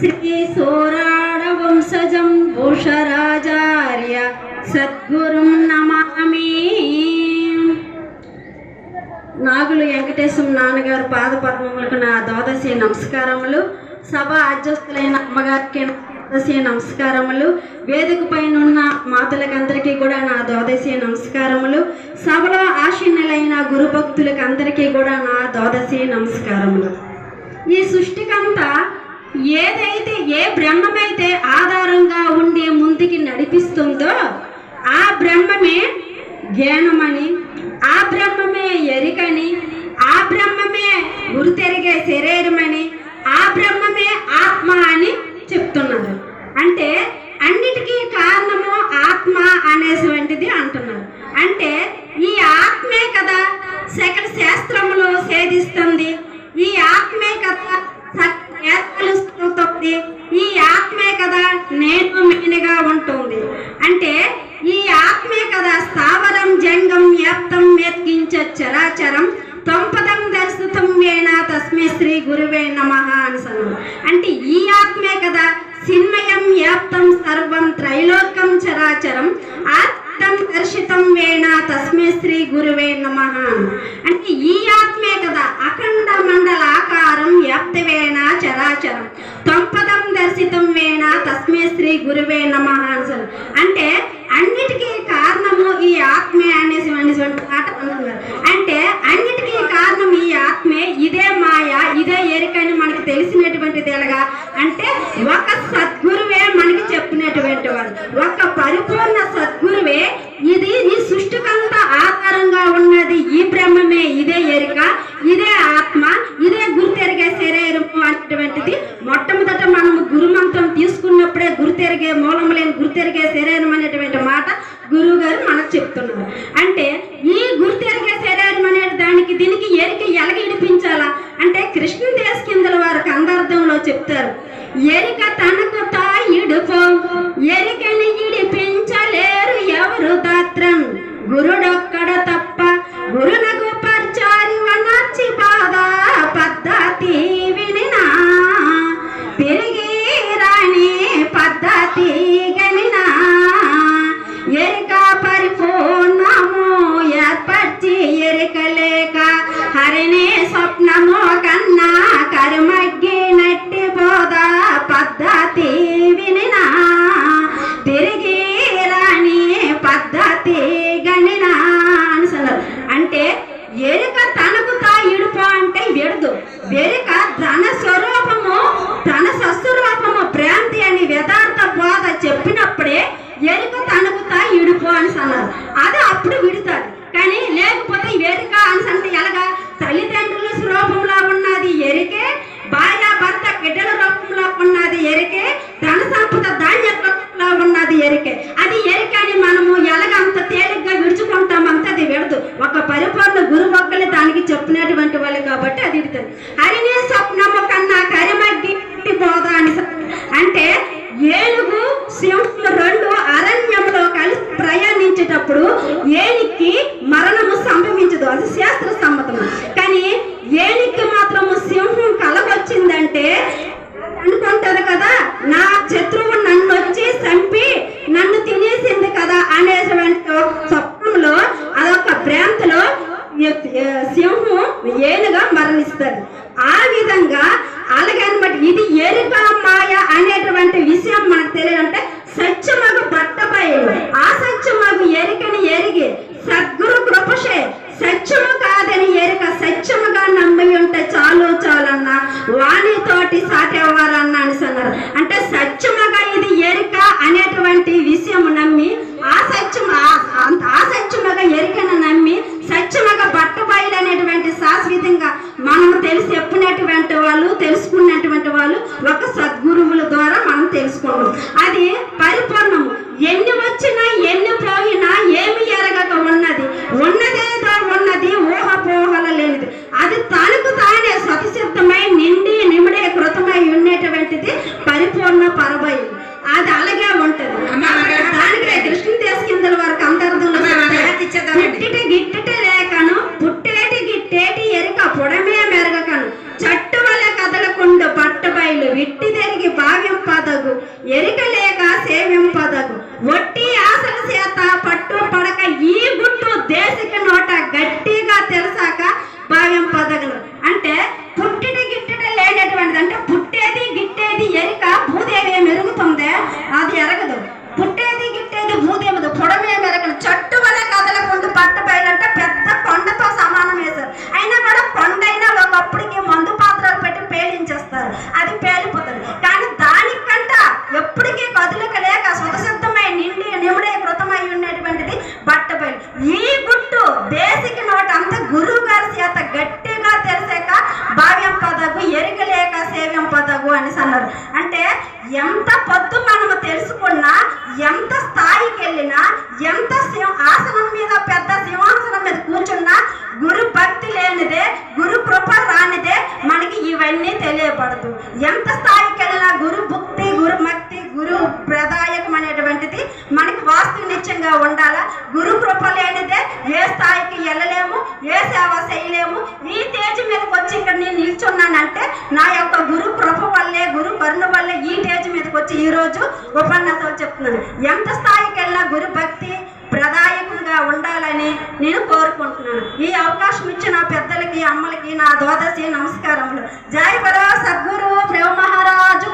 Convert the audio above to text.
శ్రీ సోరాడ వంశజం భూషరాజార్య సద్గురుం నమామి. నాగులు వెంకటేశం నాన్నగారు పాదపద్మములకు నా ద్వాదశి నమస్కారములు. సభ అధ్యక్షులైన అమ్మగారికి ద్వాదశి నమస్కారములు. వేదిక పైన ఉన్న మాతలకందరికీ కూడా నా ద్వాదశి నమస్కారములు. సభలో ఆశీనులైన గురుభక్తులకి అందరికీ కూడా నా ద్వాదశి నమస్కారములు. ఈ సృష్టికంతా ఏదైతే ఏ బ్రహ్మమైతే ఆధారంగా ఉండి ముందుకి నడిపిస్తుందో ఆ బ్రహ్మమే జ్ఞానమని ఆ బ్రహ్మమే ఎరికని ఆ బ్రహ్మమే గురితెరిగే శరీరమని ఆ బ్రహ్మమే ఆత్మ అని చెప్తున్నారు అంటే అన్నిటికీ కారణము ఆత్మ అనేటువంటిది అంటున్నారు అంటే ఈ ఆత్మే కదా సకల శాస్త్రములో సేధిస్తుంది ఈ ఆత్మే కదా తెలుస్తుంది ఈ ఆత్మే కదా నేను మెయిన్గా ఉంటుంది అంటే ఈ ఆత్మే కదా స్థావరం జంగం వ్యాప్తం ఎత్కించ చరాచరం తొంపదం దర్శితం వేణ తస్మే శ్రీ గురువే నమ అనుసను అంటే ఈ ఆత్మే కదా చిన్మయం వ్యాప్తం సర్వం త్రైలోకం చరాచరం ఆత్మం దర్శితం వేణ తస్మే శ్రీ గురువే నమ అంటే ఈ ఆత్మే కదా అఖండ మండల ఆకారం వ్యాప్తవేణ చరాచరం. త్వంపదం దర్శితం వేణ తస్మే శ్రీ గురువే నమ అంటే అన్నిటికీ కారణము ఈ ఆత్మే అనేసి అనేటువంటి మాట అంటున్నారు అంటే అన్నిటికీ కారణం ఈ ఆత్మే ఇదే మాయ ఇదే ఎరుకని మనకి తెలిసినటువంటిది ఎలాగా అంటే ఒక సద్గురువే మనకి చెప్పినటువంటి వాడు. ఒక పరిపూర్ణ సద్గురువే ఇది ఈ సృష్టికంతా ఆధారంగా ఉన్నది. ఈ బ్రహ్మమే ఇదే ఎరుక ఇదే ఆత్మ ఇదే గుర్తెరిగే శరీరం అనేటువంటిది. మొట్టమొదట మనము గురుమంత్రం తీసుకున్నప్పుడే గుర్తెరిగే మూలం లేని గుర్తెరిగే శరీరం అనేటువంటి మాట గురువు గారు మనకు చెప్తున్నారు. అంటే ఈ గుర్తెరిగే శరీరం అనే దానికి దీనికి ఎరిక ఎలగ ఇడిపించాలా? అంటే కృష్ణదేశ్ కిందల వారు కందార్థంలో చెప్తారు. ఎరిక తనకు తాయిడుపో ఎరికని ఇడిపించలేరు ఎవరు దాత్రం. గురుడొక్క అనేటువంటి విషయం నమ్మి ఆ సత్యం ఆ- సత్యముగా ఎరికను నమ్మి సత్యముగా బట్టబయలు అనేటువంటి శాశ్వతంగా మనము తెలిసి చెప్పినటువంటి వాళ్ళు తెలుసుకున్నటువంటి వాళ్ళు ఒక సద్గురువుల ద్వారా మనం తెలుసుకున్నాం అది పరిపూర్ణము. ఎన్ని వచ్చినా ఎన్ని పోయినా ఏమి ఎరగక ఉన్నది. ఉన్నదేదో ఉన్నది ఊహపోహల లేనిది. అది తను సేవ్యం అనేసి అన్నారు. అంటే ఎంత పొద్దు మనము తెలుసుకున్నా ఎంత స్థాయికి వెళ్ళినా ఎంత సింహ ఆసనం మీద పెద్ద సింహాసనం మీద కూర్చున్నా గురు భక్తి లేనిదే గురు కృప రానిదే మనకి ఇవన్నీ తెలియబడదు ఎంత స్థాయికి వెళ్ళినా గురు భక్తి గురు భక్తి గురు ప్రదాయకం అనేటువంటిది మనకి వాస్తు నిత్యంగా ఉండాలా? గురు కృప లేనిదే ఏ స్థాయికి వెళ్ళలేము ఏ సేవ చేయలేము. ఈ తేజ్ మీదకి వచ్చి ఇక్కడ నేను నిల్చున్నానంటే నా యొక్క గురు కరుణ వల్ల ఈ టేజ్ మీదకి వచ్చి ఈ రోజు ఉపన్యాసాలు చెప్తున్నాను. ఎంత స్థాయికి వెళ్ళినా గురు భక్తి ప్రదాయకంగా ఉండాలని నేను కోరుకుంటున్నాను. ఈ అవకాశం ఇచ్చిన పెద్దలకి అమ్మలకి నా ద్వాదశి నమస్కారములు. జయ బరా సద్గురు ప్రేమ మహారాజు